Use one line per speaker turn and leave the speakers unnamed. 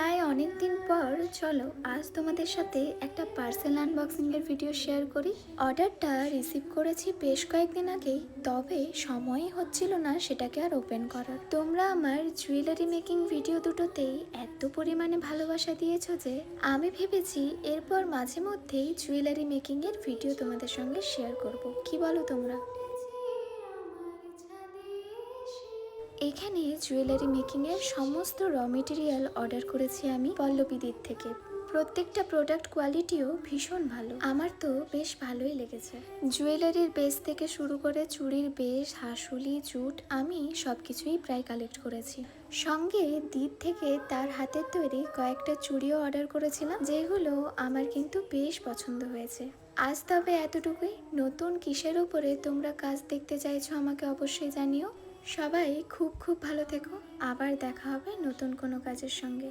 প্রায় অনেক দিন পর, চলো আজ তোমাদের সাথে একটা পার্সেল আনবক্সিং এর ভিডিও শেয়ার করি। অর্ডারটা রিসিভ করেছি বেশ কয়েকদিন আগেই, তবে সময়ই হচ্ছিল না সেটাকে আর ওপেন করার। তোমরা আমার জুয়েলারি মেকিং ভিডিও দুটোতেই এত পরিমাণে ভালোবাসা দিয়েছ যে, আমি ভেবেছি এরপর মাঝে মধ্যেই জুয়েলারি মেকিং এর ভিডিও তোমাদের সঙ্গে শেয়ার করব। কি বলো তোমরা? এখানে জুয়েলারি মেকিংয়ের সমস্ত র মেটেরিয়াল অর্ডার করেছি আমি পল্লবীদির থেকে। প্রত্যেকটা প্রোডাক্ট কোয়ালিটিও ভীষণ ভালো। আমার তো বেশ ভালোই লেগেছে। জুয়েলারির বেস থেকে শুরু করে চুড়ির বেশ হাসুলি, জুট, আমি সব কিছুই প্রায় কালেক্ট করেছি। সঙ্গে দিদ থেকে তার হাতের তৈরি কয়েকটা চুড়িও অর্ডার করেছিলাম, যেগুলো আমার কিন্তু বেশ পছন্দ হয়েছে। আজ তবে এতটুকুই। নতুন কিসের উপরে তোমরা কাজ দেখতে চাইছো আমাকে অবশ্যই জানিও। সবাই খুব খুব ভালো থেকো। আবার দেখা হবে নতুন কোনো কাজের সঙ্গে।